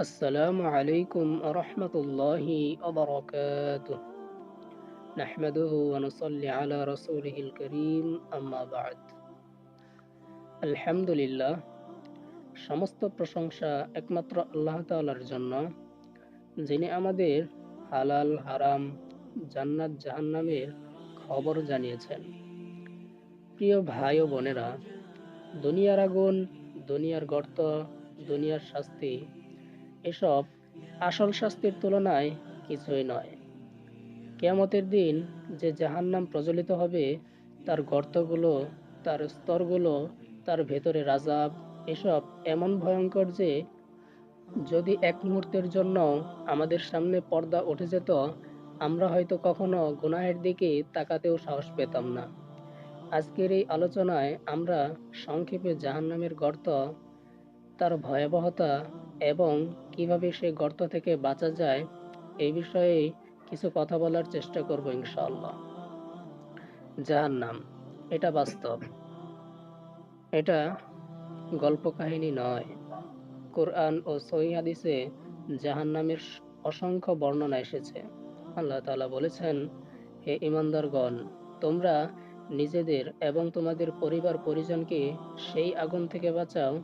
السلام عليكم ورحمة الله وبركاته نحمده ونصلي على رسوله الكريم أما بعد আলহামদুলিল্লাহ সমস্ত প্রশংসা একমাত্র আল্লাহ তাআলার জন্য যিনি আমাদের হালাল হারাম জান্নাত জাহান্নামের খবর জানিয়েছেন প্রিয় ভাই ও বোনেরা দুনিয়ার আগুন দুনিয়ার গর্ত দুনিয়ার শাস্তি এসব আসল শাস্তির তুলনায় কিছুই নয়। কেয়ামতের দিন যে জাহান্নাম প্রজ্বলিত হবে, তার গর্তগুলো, তার স্তরগুলো, তার ভেতরে রাজাব, এসব এমন ভয়ঙ্কর যে, যদি এক মুহূর্তের জন্য আমাদের সামনে পর্দা উঠে যেত, আমরা হয়তো কখনো গুনাহের দিকে তাকাতেও সাহস পেতাম না। আজকের এই আলোচনায় আমরা সংক্ষেপে জাহান্নামের গর্ত তার ভয়াবহতা এবং কীভাবে সে গর্ত থেকে বাঁচা যায় এই বিষয়ে কিছু কথা বলার চেষ্টা করব ইনশাআল্লাহ। জাহান্নাম এটা বাস্তব। এটা গল্প কাহিনী নয়। কোরআন ও সহি হাদিসে জাহান্নামের অসংখ্য বর্ণনা এসেছে। আল্লাহ তালা বলেছেন, হে ইমানদারগণ তোমরা নিজেদের এবং তোমাদের পরিবার পরিজনকে সেই আগুন থেকে বাঁচাও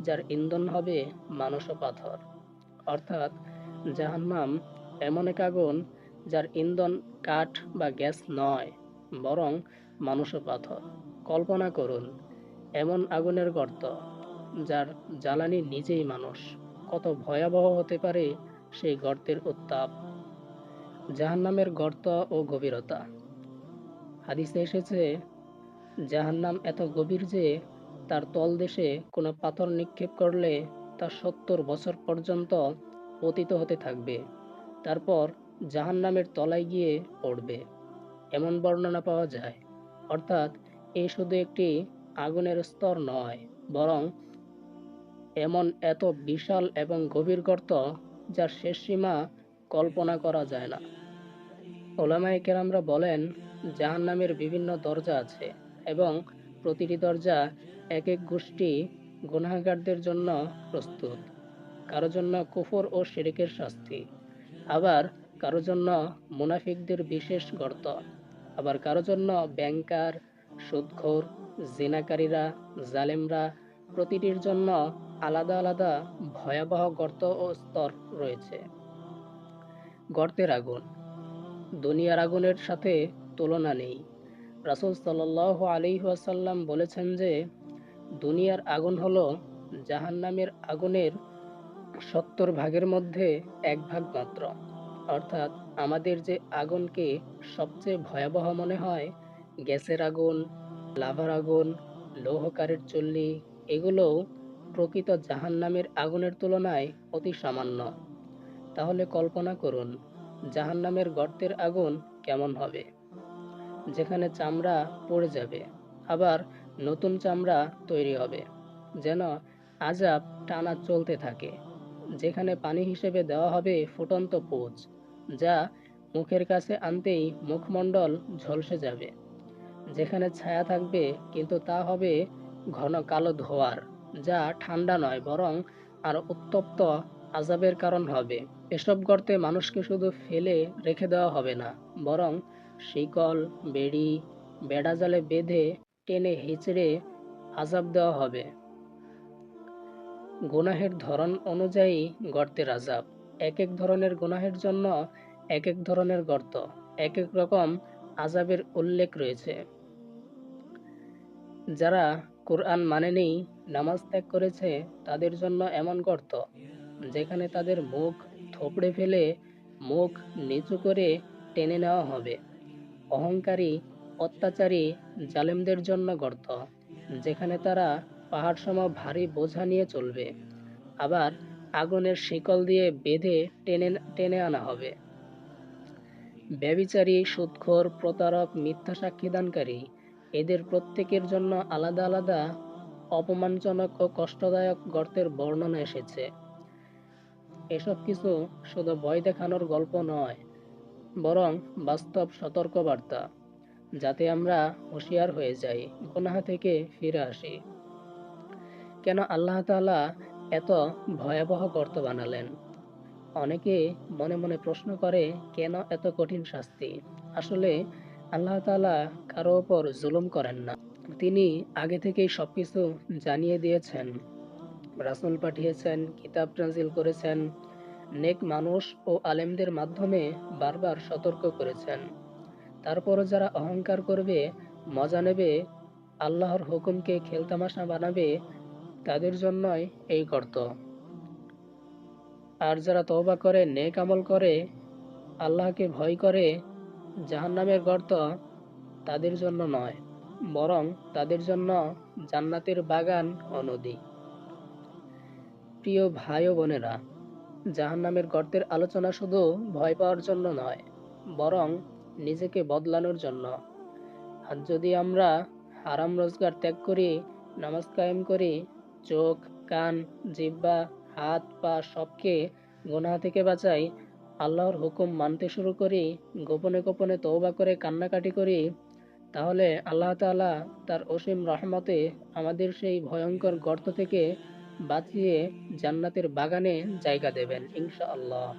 যার ইন্ধন হবে মানুষ ও পাথর। অর্থাৎ জাহান্নাম এমন এক আগুন যার ইন্ধন কাঠ বা গ্যাস নয়, বরং মানুষ ও পাথর। কল্পনা করুন, এমন আগুনের গর্ত যার জ্বালানি নিজেই মানুষ কত ভয়াবহ হতে পারে সেই গর্তের উত্তাপ। জাহান্নামের গর্ত ও গভীরতা। হাদিসে এসেছে, জাহান্নাম এত গভীর যে তার তলদেশে কোনো পাথর নিক্ষেপ করলে তা সত্তর বছর পর্যন্ত পতিত হতে থাকবে। তারপর জাহান্নামের তলায় গিয়ে পড়বে। এমন বর্ণনা পাওয়া যায়। অর্থাৎ এ শুধু একটি আগুনের স্তর নয়, বরং এমন এত বিশাল এবং গভীর গর্ত যার শেষ সীমা কল্পনা করা যায় না। ওলামায়ে কেরামরা বলেন, জাহান্নামের বিভিন্ন দরজা আছে এবং প্রতিটি দরজা এক এক গোষ্ঠী গুনাহগারদের জন্য প্রস্তুত। কারও জন্য কুফর ও শিরিকের শাস্তি, আবার কারও জন্য মুনাফিকদের বিশেষ গর্ত, আবার কারও জন্য ব্যাংকার, সুদখোর, জিনাকারীরা, জালেমরা, প্রতিটির জন্য আলাদা আলাদা ভয়াবহ গর্ত ও স্তর রয়েছে। গর্তের আগুন, দুনিয়ার আগুনের সাথে তুলনা নেই। রাসুল সাল্লাহ আলিহাসাল্লাম বলেছেন যে দুনিয়ার আগুন হলো জাহান্নামের আগুনের সত্তর ভাগের মধ্যে এক ভাগ মাত্র। অর্থাৎ আমাদের যে আগুনকে সবচেয়ে ভয়াবহ মনে হয়, গ্যাসের আগুন, লাভার আগুন, লৌহকারের চল্লি, এগুলোও প্রকৃত জাহান্নামের আগুনের তুলনায় অতি সামান্য। তাহলে কল্পনা করুন, জাহান্নামের গর্তের আগুন কেমন হবে? যেখানে চামড়া পড়ে যাবে। আবার নতুন চামড়া তৈরি হবে, যেন আজাব টানা চলতে থাকে, যেখানে পানি হিসেবে দেওয়া হবে ফুটন্ত পোজ যা মুখের কাছে আনতেই মুখমণ্ডল ঝলসে যাবে, যেখানে ছায়া থাকবে, কিন্তু তা হবে ঘন কালো ধোয়ার, যা ঠান্ডা নয়, বরং আর উত্তপ্ত আজাবের কারণ হবে। এসব গর্তে মানুষকে শুধু ফেলে রেখে দেওয়া হবে না, বরং শিকল, বেড়ি বেড়া জালে বেঁধে টেনে হিচড়ে আজাব দেওয়া হবে। গুনাহের ধরন অনুযায়ী গর্তের আজাব। এক এক ধরনের গুনাহের জন্য এক এক ধরনের গর্ত। এক এক রকম আজাবের উল্লেখ রয়েছে। যারা কোরআন মানেনি, নামাজ ত্যাগ করেছে, তাদের জন্য এমন গর্ত, যেখানে তাদের মুখ থোপড়ে ফেলে, মুখ নিচু করে টেনে নেওয়া হবে। অহংকারী অত্যাচারী জালেমদের জন্য গর্ত, যেখানে তারা পাহাড় সম ভারী বোঝা নিয়ে চলবে। আবার আগুনের শিকল দিয়ে বেঁধে টেনে টেনে আনা হবে। ব্যবিচারী সুদখোর প্রতারক, মিথ্যা সাক্ষীদানকারী, এদের প্রত্যেকের জন্য আলাদা আলাদা অপমানজনক ও কষ্টদায়ক গর্তের বর্ণনা এসেছে। এসব কিছু শুধু ভয় দেখানোর গল্প নয়, বরং বাস্তব সতর্কবার্তা। যাতে আমরা হুঁশিয়ার হয়ে যাই, গুনাহা থেকে ফিরে আসি। কেন আল্লাহ তাআলা এত ভয়াবহ গর্ত বানালেন? অনেকে মনে মনে প্রশ্ন করে, কেন এত কঠিন শাস্তি? আসলে আল্লাহ তাআলা কারও ওপর জুলুম করেন না। তিনি আগে থেকেই সবকিছু জানিয়ে দিয়েছেন। রাসূল পাঠিয়েছেন, কিতাব নাজিল করেছেন, নেক মানুষ ও আলেমদের মাধ্যমে বারবার সতর্ক করেছেন। তারপরও যারা অহংকার করবে, মজা নেবে, আল্লাহর হুকুমকে খেলতামাশা বানাবে, তাদের জন্যই এই গর্ত। আর যারা তওবা করে, নেক আমল করে, আল্লাহকে ভয় করে, জাহান্নামের গর্ত তাদের জন্য নয়, বরং তাদের জন্য জান্নাতের বাগান ও নদী। প্রিয় ভাই ও বোনেরা, জাহান্নামের গর্তের আলোচনা শুধু ভয় পাওয়ার জন্য নয়, বরং নিজেকে বদলানোর জন্য। আর যদি আমরা হারাম রোজগার ত্যাগ করি, নামাজ কায়েম করি, চোখ, কান জিব্বা হাত, পা সবকে গুনাহ থেকে বাঁচাই, আল্লাহর হুকুম মানতে শুরু করি, গোপনে গোপনে তওবা করে কান্নাকাটি করি, তাহলে আল্লাহ তাআলা তার অসীম রহমতে আমাদের সেই ভয়ঙ্কর গর্ত থেকে বাঁচিয়ে জান্নাতের বাগানে জায়গা দেবেন ইনশাআল্লাহ।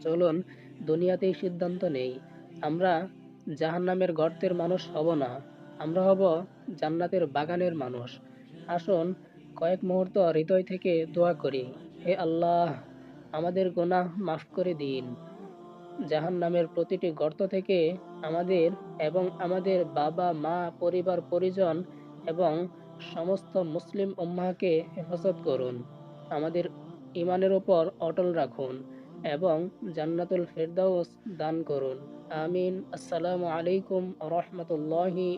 চলুন, দুনিয়াতেই সিদ্ধান্ত নেই। আমরা জাহান্নামের গর্তের মানুষ হব না, আমরা হব জান্নাতের বাগানের মানুষ। আসুন, কয়েক মুহূর্ত হৃদয় থেকে দোয়া করি, হে আল্লাহ, আমাদের গুনাহ মাফ করে দিন। জাহান্নামের প্রতিটি গর্ত থেকে আমাদের এবং আমাদের বাবা, মা, পরিবার, পরিজন এবং সমস্ত মুসলিম উম্মাহকে হেফাজত করুন। আমাদের ইমানের ওপর অটল রাখুন। এবং জান্নাতুল ফেরদাউস দান করুন। আমিন। আসসালামু আলাইকুম রহমতুল্লাহি